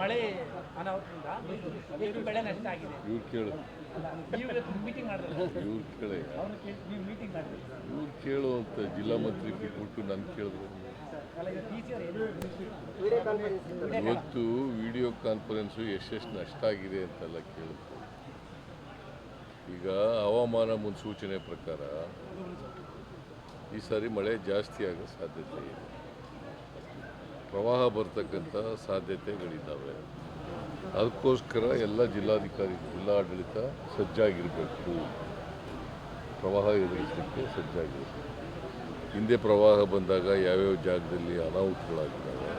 ಮಳೆ ಬೆಳೆ ನಷ್ಟ ಆಗಿದೆ. ಇವ್ರು ಕೇಳು. ಮೀಟಿಂಗ್ ಇವ್ರು ಕೇಳಿ. ನೀವು ಮೀಟಿಂಗ್ ಇವ್ರು ಕೇಳು ಅಂತ ಜಿಲ್ಲಾ ಮಂತ್ರಿ ಕೊಟ್ಟು ನಾನು ಕೇಳಿದ್ರು. ಇವತ್ತು ವಿಡಿಯೋ ಕಾನ್ಫರೆನ್ಸು ಎಷ್ಟೆಷ್ಟು ನಷ್ಟ ಆಗಿದೆ ಅಂತೆಲ್ಲ ಕೇಳಿದ್ರು ಈಗ ಹವಾಮಾನ ಮುನ್ಸೂಚನೆ ಪ್ರಕಾರ ಈ ಸಾರಿ ಮಳೆ ಜಾಸ್ತಿ ಆಗೋ ಸಾಧ್ಯತೆ ಇದೆ. ಪ್ರವಾಹ ಬರ್ತಕ್ಕಂಥ ಸಾಧ್ಯತೆಗಳಿದ್ದಾವೆ. ಅದಕ್ಕೋಸ್ಕರ ಎಲ್ಲ ಜಿಲ್ಲಾಧಿಕಾರಿ, ಜಿಲ್ಲಾಡಳಿತ ಸಜ್ಜಾಗಿರಬೇಕು. ಪ್ರವಾಹ ಎದುರಿಸಲಿಕ್ಕೆ ಸಜ್ಜಾಗಿರಬೇಕು. ಹಿಂದೆ ಪ್ರವಾಹ ಬಂದಾಗ ಯಾವ್ಯಾವ ಜಾಗದಲ್ಲಿ ಅನಾಹುತಗಳಾಗಿದ್ದಾವೆ,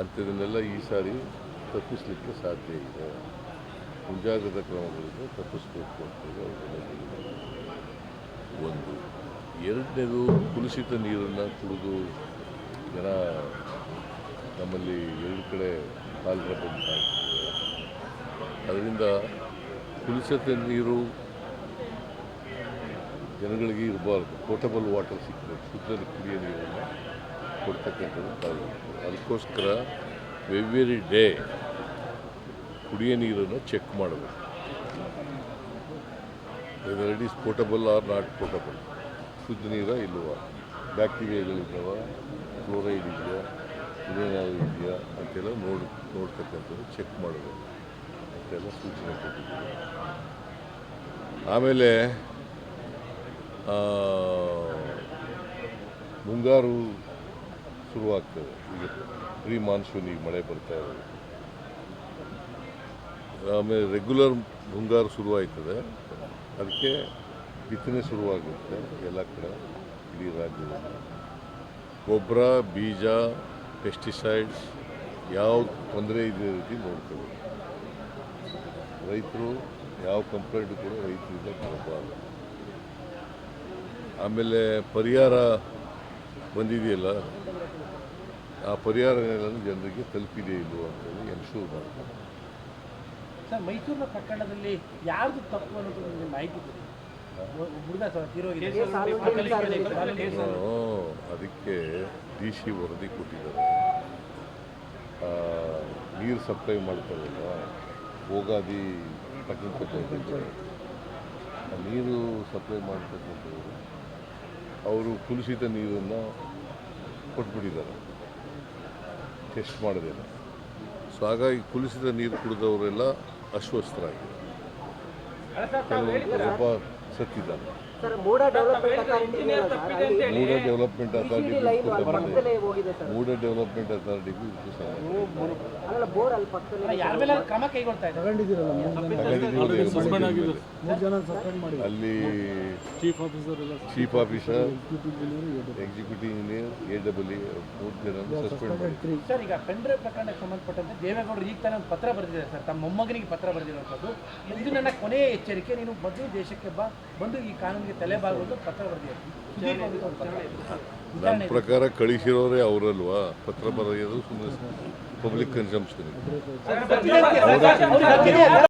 ಅಂಥದನ್ನೆಲ್ಲ ಈ ಸಾರಿ ತಪ್ಪಿಸಲಿಕ್ಕೆ ಸಾಧ್ಯ ಇದೆ. ಮುಂಜಾಗ್ರತಾ ಕ್ರಮಗಳಿಂದ ತಪ್ಪಿಸಬೇಕು ಅಂತೇಳಿ ಒಂದು. ಎರಡನೇದು ಕುಲುಷಿತ ನೀರನ್ನು ಕುಡಿದು ಜನ ನಮ್ಮಲ್ಲಿ ಎರಡು ಕಡೆ ಕಾಲರ ಅದರಿಂದ ಕುಳಿಸತೆ ನೀರು ಜನಗಳಿಗೆ ಇರಬಾರ್ದು. ಪೋರ್ಟಬಲ್ ವಾಟರ್ ಸಿಕ್ಕಬೇಕು ಶುದ್ಧ ಕುಡಿಯೋ ನೀರನ್ನು ಕೊಡ್ತಕ್ಕಂಥದ್ದು ಕಾಯ್ಬೇಕು ಅದಕ್ಕೋಸ್ಕರ ಎವ್ರಿ ಡೇ ಕುಡಿಯೋ ನೀರನ್ನು ಚೆಕ್ ಮಾಡಬೇಕು. Whether it is portable or not portable ಶುದ್ಧ ನೀರ ಇಲ್ಲವ? ಬ್ಯಾಕ್ಟೀರಿಯಾಗಳಿದ್ದಾವ ಕ್ಲೋರೈಡ್ ಇದೆಯಾ ಇನ್ನೇನಾದ್ರು ಇದೆಯಾ ಅಂತೆಲ್ಲ ನೋಡಿ, ನೋಡ್ತಕ್ಕಂಥದ್ದು ಚೆಕ್ ಮಾಡೋದು, ಅಂತೆಲ್ಲ ಸೂಚನೆ ಕೊಟ್ಟಿದ್ದೀವಿ ಆಮೇಲೆ ಮುಂಗಾರು ಶುರುವಾಗ್ತದೆ. ಈಗ ಪ್ರೀ ಈಗ ಮಳೆ ಬರ್ತಾ ಇದೆ. ಆಮೇಲೆ ರೆಗ್ಯುಲರ್ ಮುಂಗಾರು ಶುರುವಾಯ್ತದೆ. ಅದಕ್ಕೆ ಬಿತ್ತನೆ ಶುರುವಾಗುತ್ತೆ ಎಲ್ಲ ಕಡೆ, ಇಡೀ ರಾಜ್ಯದಲ್ಲಿ. ಗೊಬ್ಬರ, ಬೀಜ ಪೆಸ್ಟಿಸೈಡ್ಸ್ ಯಾವ ತೊಂದರೆ ಇದೆ ರೀತಿ ನೋಡ್ಕೋಬೇಕು ರೈತರು ಯಾವ ಕಂಪ್ಲೇಂಟ್ ಕೂಡ ರೈತರಿಂದ ಬರಬಾರ್ದು ಆಮೇಲೆ ಪರಿಹಾರ ಬಂದಿದೆಯಲ್ಲ, ಆ ಪರಿಹಾರನೆಲ್ಲ ಜನರಿಗೆ ತಲುಪಿದೆ ಇಲ್ವೋ ಅಂತೇಳಿ ಎನ್ಶೂರ್ ಮಾಡ್ತಾರೆ. ಸರ್, ಮೈಸೂರಿನ ಪ್ರಕರಣದಲ್ಲಿ ಯಾರ್ದು ತಪ್ಪು ಅನ್ನೋದು ಮಾಹಿತಿ ಅದಕ್ಕೆ ಡಿ ಸಿ ವರದಿ ಕೊಟ್ಟಿದ್ದಾರೆ. ನೀರು ಸಪ್ಲೈ ಮಾಡ್ತಾರಲ್ಲ ಭೋಗಾದಿ ತಕ್ಕಂಥದ್ದು ನೀರು ಸಪ್ಲೈ ಮಾಡ್ತಕ್ಕಂಥವ್ರು, ಅವರು ಕುಲುಷಿತ ನೀರನ್ನು ಕೊಟ್ಬಿಟ್ಟಿದ್ದಾರೆ. ಟೆಸ್ಟ್ ಮಾಡೋದಿಲ್ಲ ಸೊ, ಹಾಗಾಗಿ ಕುಲುಷಿತ ನೀರು ಕುಡಿದವರೆಲ್ಲ ಅಸ್ವಸ್ಥರಾಗಿದ್ದಾರೆ. ಒಬ್ಬ ಸತ್ತಿದ್ದಾನೆ sir MUDA development authority MUDA development ಅಥಾರಿಟಿಗೂ ಇದಕ್ಕೂ ಸಂಬಂಧ ಅಲ್ಲ ಚೀಫ್ ಆಫೀಸರ್ ಎಲ್ಲ chief officer executive engineer A double E ಮೂರು ಜನ ಸಸ್ಪೆಂಡ್ ಮಾಡಿ ಸರ್ ಈಗ ಪೆಂಡ್ರೆ ಪ್ರಕರಣಕ್ಕೆ ಸಂಬಂಧಪಟ್ಟಂತೆ ದೇವೇಗೌಡರು ಈಗ ತಾನೇ ಒಂದು ಪತ್ರ ಬರೆದಿದ್ದಾರೆ ಸರ್. ತಮ್ಮ ಮೊಮ್ಮಗನಿಗೆ ಪತ್ರ ಬರೆದಿರುವಂಥದ್ದು. ಇದು ನನ್ನ ಕೊನೆಯ ಎಚ್ಚರಿಕೆ. ನೀನು ಮೊದಲು ದೇಶಕ್ಕೆ ಬಾ. ಬಂದು ಈ ಕಾನೂನಿಗೆ ತಲೆಬಾಗುವುದು ಪತ್ರ ಬರೆದಿದೆ ನನ್ನ ಪ್ರಕಾರ ಕಳಿಸಿರೋರೇ ಅವರಲ್ವಾ ಪತ್ರ ಬರೆಯೋದು ಸುಮ್ಮನೆ ಪಬ್ಲಿಕ್ ಕನ್ಸಂಪ್ಷನ್?